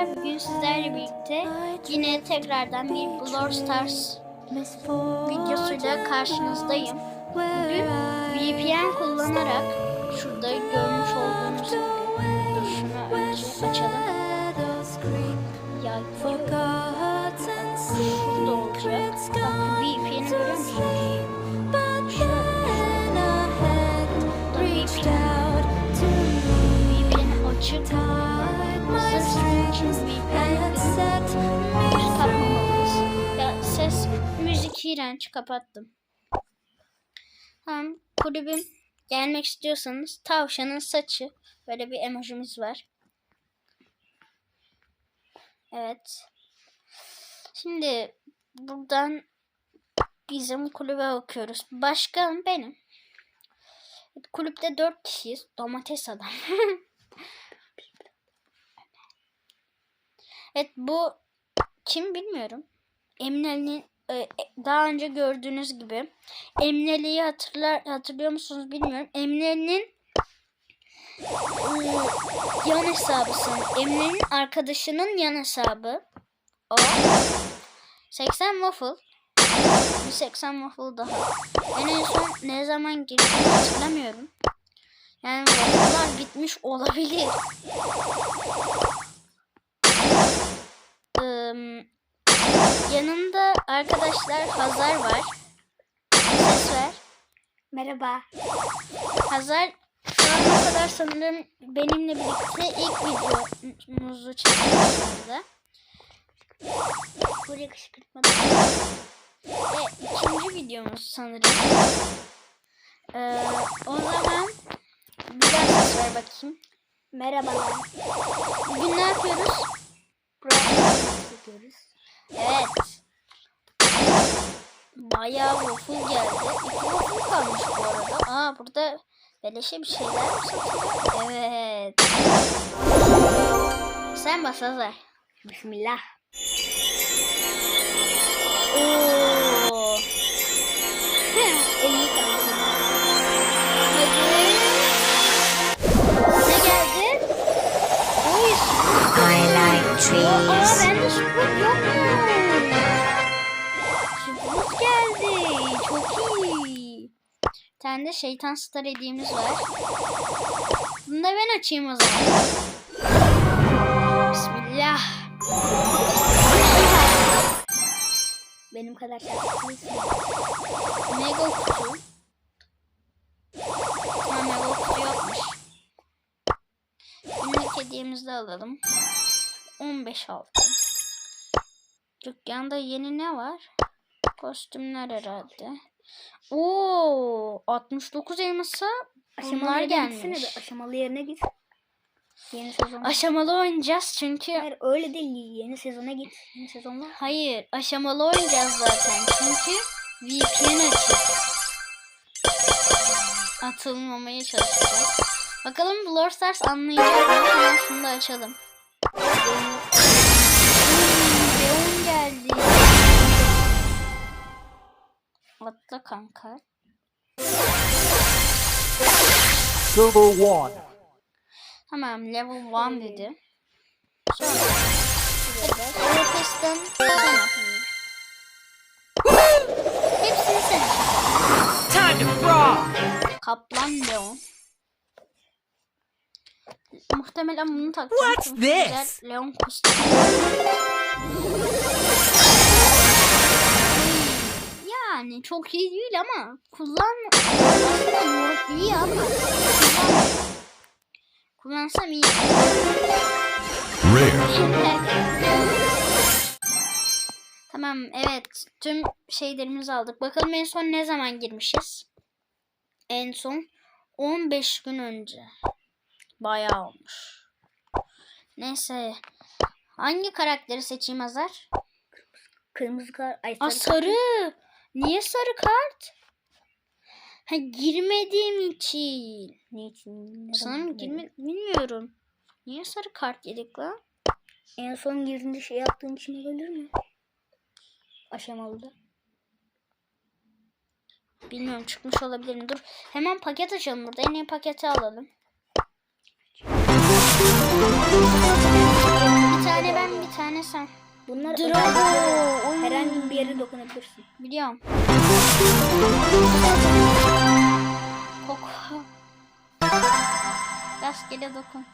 Bugün sizlerle birlikte yine tekrardan bir Brawl Stars videosuyla karşınızdayım. Bugün VPN kullanarak şurada görmüş olduğunuz gibi iğrenç kapattım. Tamam kulübüm gelmek istiyorsanız tavşanın saçı böyle bir emojimiz var. Evet. Şimdi buradan bizim kulübe bakıyoruz. Başkan benim. Kulüpte dört kişiyiz. Domates adam. evet bu kim bilmiyorum. Emneli'nin e, daha önce gördüğünüz gibi Emneli'yi hatırlar hatırlıyor musunuz bilmiyorum. Emneli'nin e, yan hesabısın. Emneli'nin arkadaşının yan hesabı. O 80 waffle. Bir 80 waffle daha. Ben en son ne zaman girdiğimi hatırlamıyorum. Yani waffle'lar gitmiş olabilir. Yanında arkadaşlar Hazar var. Ses ver. Merhaba. Hazar şu ana kadar sanırım benimle birlikte ilk videomuzu çekmişti. Buraya kışkırtmadım. Ve ikinci videomuz sanırım. Ee, o zaman bir daha ses ver bakayım. Merhabalar. Bugün ne yapıyoruz? Buraya çekiyoruz. Evet. Bayağı waffle geldi. İki waffle kalmış bu arada. Aa burada beleşe bir şeyler mi satılıyor? Evet. Sen bas Hazar. Bismillah. Oo. Like Aa trees. bende süpür yok mu? Süpür geldi. Çok iyi. Bir tane de şeytan star hediyemiz var. Bunu da ben açayım o zaman. Bismillah. Benim kadar şarkılıysın. Mega kutu. Mega kutu yokmuş. Günlük hediyemizi de alalım. 15 altın. Dükkanda yeni ne var? Kostümler herhalde. Oo, 69 elmasa bunlar yerine gitsene gelmiş. bir, Aşamalı yerine git. Yeni sezon. Aşamalı oynayacağız çünkü Hayır öyle değil. Yeni sezona git. Yeni sezonda. hayır aşamalı oynayacağız zaten çünkü VPN açık. Atılmamaya çalışacağız. Bakalım Brawl Stars anlayacak mı? Şunu da açalım. Leon geldi. Atla kanka. Silver one. Tamam level 1 dedi. Sonra sen at. Hepsini sen. Time to frog. Kaplan Leon. Muhtemelen bunu takacağım. What's this? güzel Leon. Yani çok iyi değil ama kullan aslında iyi ama kullan kullansam iyi. tamam evet tüm şeylerimizi aldık. Bakalım en son ne zaman girmişiz? En son 15 gün önce. Bayağı olmuş. Neyse. Hangi karakteri seçeyim Azar? Kırmızı kar. Ay Aa sarı. sarı. Niye sarı kart? Ha girmediğim için. Niçin? Sanırım girme bilmiyorum. Niye sarı kart yedik lan? En son girdiğinde şey yaptığın için olabilir mi? Aşamalıda. Bilmiyorum çıkmış olabilir mi? Dur hemen paket açalım burada. En iyi paketi alalım. Bir tane Bunlar Drago. özellikle Oy. herhangi bir yere dokunabilirsin. Biliyorum. Koku. Rastgele dokun.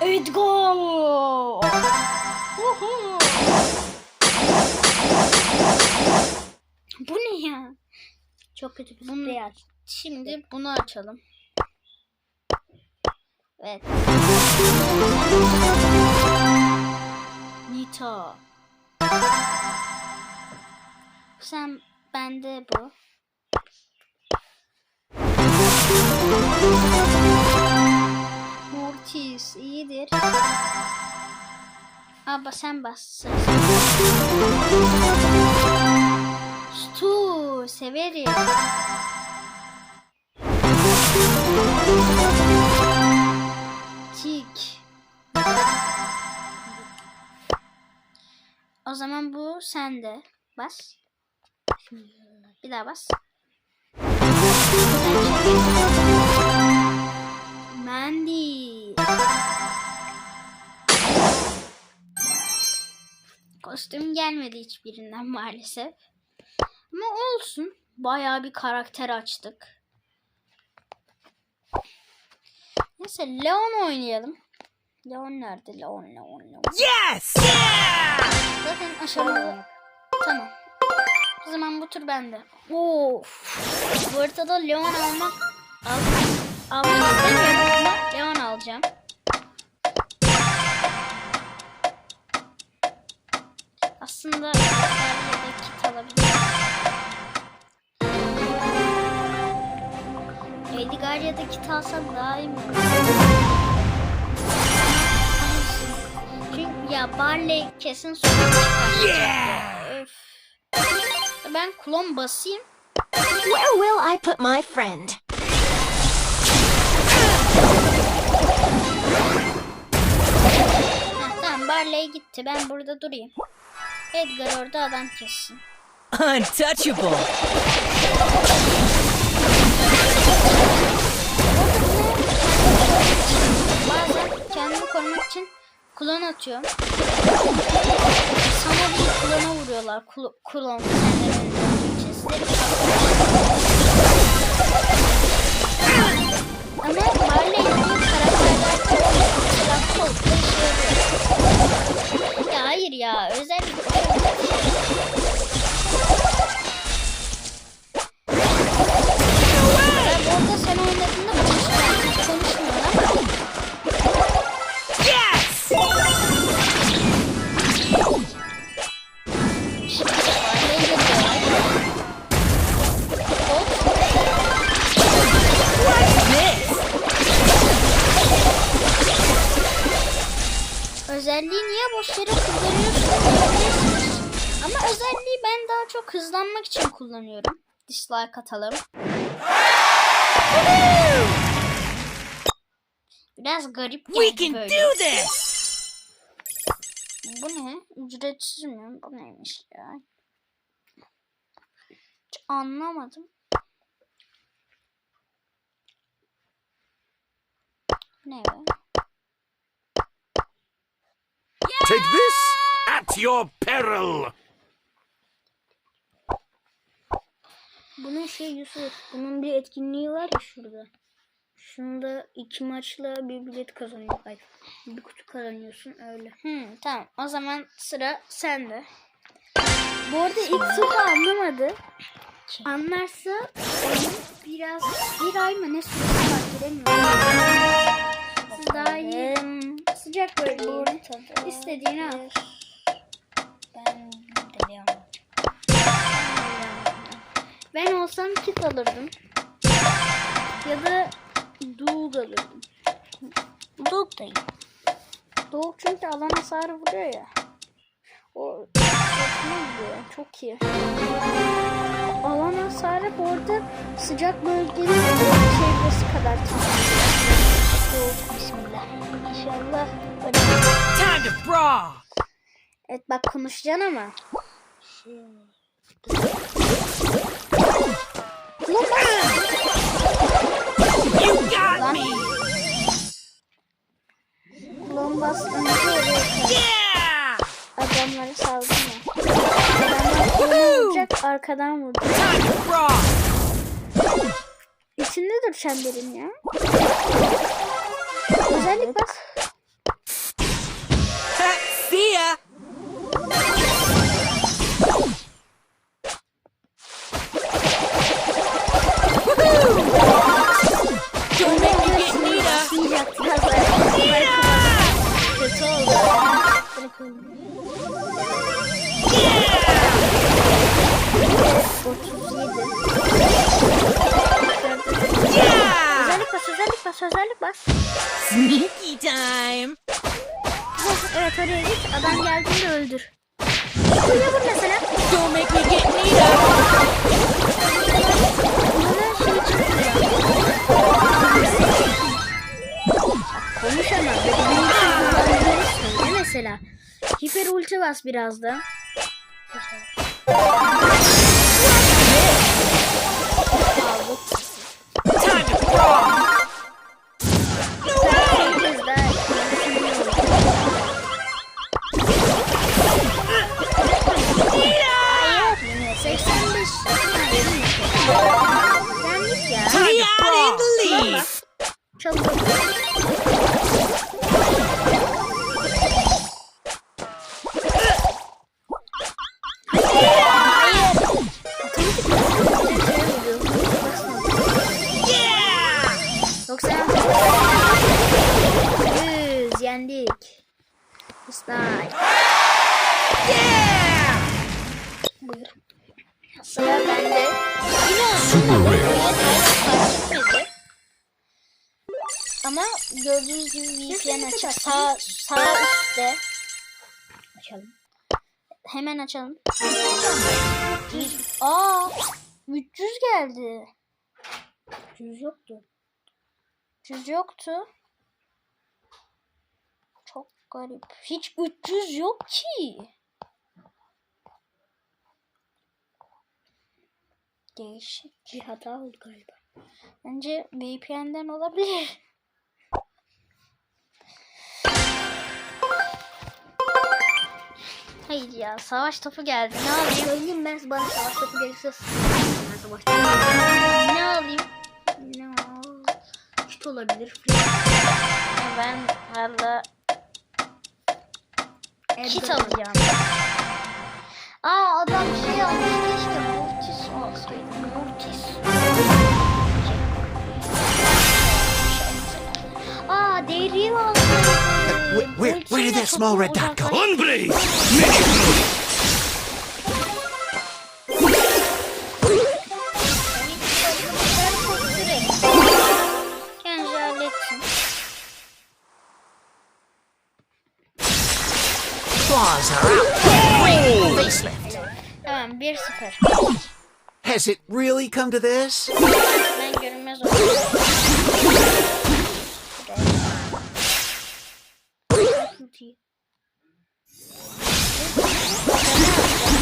Edgar! Uhu. Bu ne ya? Çok kötü bir aç. Şimdi bunu açalım. Evet. Nita. Sen bende bu. Mortis iyidir. Ama sen bas. Stu severim. Tik. O zaman bu sende. Bas. Bir daha bas. Mandy. Kostüm gelmedi hiçbirinden maalesef. Ama olsun. Bayağı bir karakter açtık. Neyse Leon oynayalım. Leon nerede? Leon, Leon, Leon. Yes! Zaten aşamalı. Tamam. O zaman bu tur bende. Of. Bu haritada Leon almak al, almak istemiyorum ama Leon alacağım. Aslında Edgar'ya da kit alsam daha iyi mi? Çünkü ya Barley kesin sorun çıkartacak ya. Öf. Ben klon basayım. Where will I put my friend? Heh, tamam Barley gitti. Ben burada durayım. Edgar orada adam kessin. Untouchable! Bazen kendimi korumak için klon atıyorum. Sana bir klona vuruyorlar. Klo, klon senden için. Sizleri Ama Barley gibi karakterler. Ya hayır ya özellikle 5 like. Biraz garip We can böyle. do this. Bu ne? Ücretsiz mi? Bu neymiş ya? Hiç anlamadım. Ne be? Take this at your peril. Bunun şey Yusuf, bunun bir etkinliği var ya şurada. Şunda iki maçla bir bilet kazanıyor. Ay, bir kutu kazanıyorsun öyle. Hmm, tamam. O zaman sıra sende. Bu arada ilk turda anlamadı. Anlarsa oyun biraz bir ay mı ne süresi var giremiyorum. Siz daha iyi sıcak bölgeyi istediğini al. Ben olsam kit alırdım. Ya da Doog alırdım. Dog da iyi. Doog çünkü alan hasarı vuruyor ya. O gidiyor. Çok iyi. Alan hasarı bu arada sıcak bölgenin çevresi kadar tamamlıyor. Doog bismillah. İnşallah. Time to brawl! Evet bak konuşacaksın ama. Ulan bak. You got Lan. me! Ulan Sen bas önce oraya kay. Yeah! Adamları saldım ya. Adamlar vuracak arkadan vurdu. İçinde dur çemberin ya. Özellik bas. Mesela. Hiper ulti bas biraz da. Time to brawl. Herkes Açık. Sağ, sağ üstte. Açalım. Hemen açalım. Aa, 300 geldi. 100 yoktu. 300 yoktu. Çok garip. Hiç 300 yok ki. Değişik. Bir hata oldu galiba. Bence VPN'den olabilir. Hayır ya savaş topu geldi. Ne alayım? Söyleyeyim ben bana savaş topu gelirse ben savaş topu Ne alayım? ne o? Kit olabilir. Ben valla kit alacağım. Aa adam şey almıştı işte Mortis alsaydı. Mortis. Aa deri alsaydı. Where, where, where did that small red dot go? Unblaze! Mini Claws are out. Great facelift. Tamam 1-0. Has it really come to this? Ben görünmez oldum. Ulti.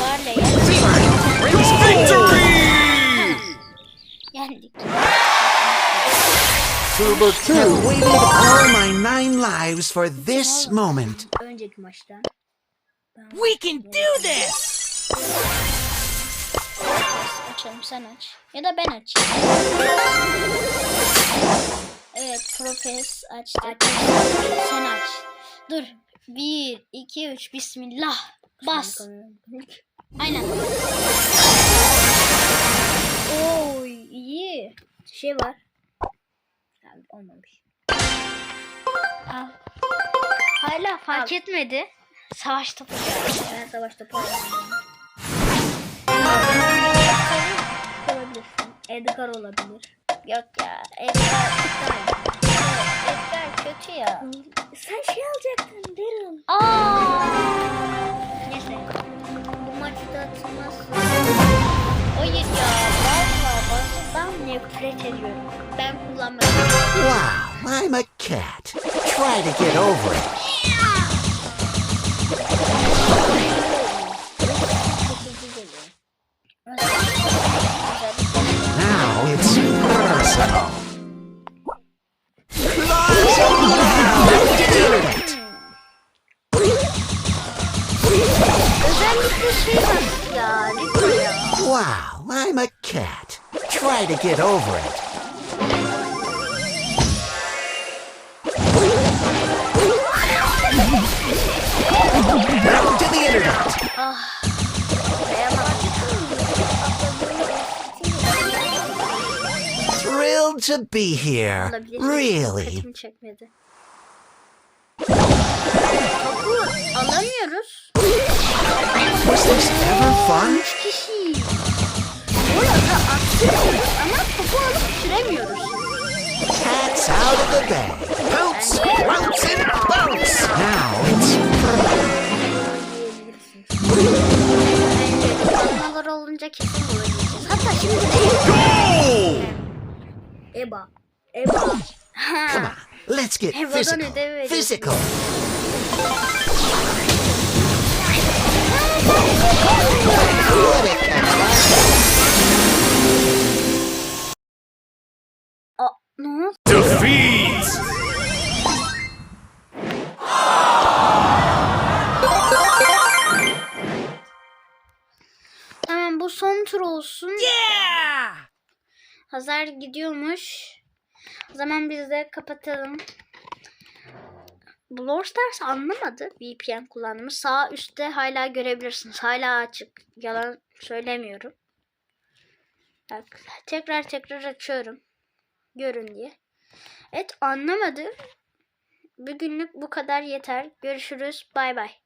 Barley'e Victory! yendik. Super two. I've waited all my nine lives for this moment. Önceki maçta. We can do this. Açalım sen aç. Ya da ben açayım. Evet Profes açtı. Sen aç. Dur. 1, 2, 3 Bismillah. Bas. Aynen. Oy iyi. Şey var. Abi, olmamış. Al. Hala fark etmedi. Savaş topu. Ben savaş topu aldım. Olabilirsin. Edgar olabilir. Yok ya. Edgar. Kötü ya. Sen şey alacaktın Daryl. Aa. Neyse. Bu maçta atılmaz. Hayır ya. Valla basından nefret ediyorum. Ben kullanmadım. Wow, I'm a cat. Try to get over it. I'm a cat. Try to get over it. Welcome to the internet. Thrilled to be here. Really. Çekmedi. Alamıyoruz. Was this ever fun? Üç Burada attırıyoruz ama topu alıp süremiyoruz. Cat's out of the bag. Pounce, pounce, and bounce. Now it's Bence olunca kesin bulabileceğiz. Hatta şimdi de Eba. Eba. Come on. Let's get physical. Ödev Physical. Ne oldu? Defeat! Tamam bu son tur olsun. Yeah! Hazar gidiyormuş. O zaman biz de kapatalım. Brawl Stars anlamadı VPN kullandığımı. Sağ üstte hala görebilirsiniz. Hala açık. Yalan söylemiyorum. Bak tekrar tekrar açıyorum. Görün diye. Evet anlamadı. Bugünlük bu kadar yeter. Görüşürüz. Bay bay.